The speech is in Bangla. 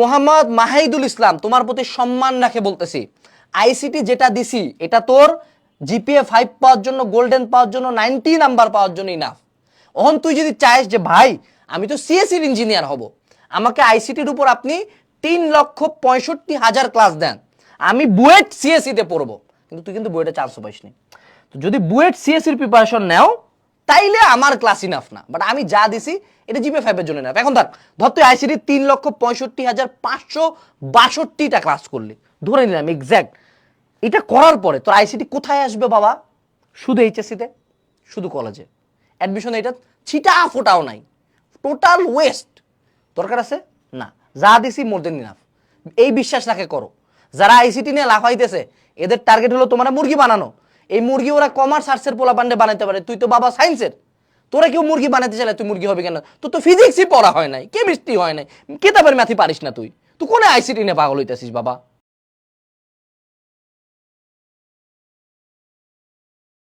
মোহাম্মদ মাহিদুল ইসলাম, তোমার প্রতি সম্মান রাখে বলতেছি। আইসিটি যেটা দিছি, এটা তোর জিপিএ ফাইভ পাওয়ার জন্য গোল্ডেন পাওয়ার জন্য নাইনটি নাম্বার পাওয়ার জন্য ইনাফ অহন তুই যদি চাইস যে, ভাই, আমি তো সিএসির ইঞ্জিনিয়ার হব। আমাকে আইসিটির উপর আপনি তিন লক্ষ পঁয়ষট্টি হাজার ক্লাস দেন। আমি বুয়েট সিএসিতে পড়ব। কিন্তু তুই কিন্তু বুয়েটে চারশো পাইসনি। তো যদি বুয়েট সিএসির প্রিপারেশন নেও তাইলে আমার ক্লাস ইনাফ না। বাট আমি যা দিছি, এটা জিপে ফাইভের জন্য না এখন থাক ধর তুই আইসিটি তিন লক্ষ পঁয়ষট্টি হাজার পাঁচশো বাষট্টিটা ক্লাস করলি। ধরে নিলাম এক্স্যাক্ট এটা করার পরে তোর আইসিটি কোথায় আসবে বাবা? শুধু এইচএসসিতে শুধু কলেজে অ্যাডমিশন এটা ছিটা ফোটাও নাই। টোটাল ওয়েস্ট দরকার আছে? না। যা দিছি মোর দেন ইনাফ এই বিশ্বাস রাখে করো। যারা আইসিটি নিয়ে লাফাইতেছে, এদের টার্গেট হলো তোমার মুরগি বানানো। এই মুরগি ওরা কমার্স আর্টসের পোলা পান্ডে বানাইতে পারে। তুই তো বাবা সায়েন্সের তোরা কেউ মুরগি বানাতে চাইলে তুই মুরগি হবে কেন? তোর তো ফিজিক্সই পড়া হয় নাই কেমিস্ট্রি হয় নাই। কেতাবের ম্যাথি পারিস না তুই। তুই কোনো আইসিটি নিয়ে পাগল হইতেছিস বাবা?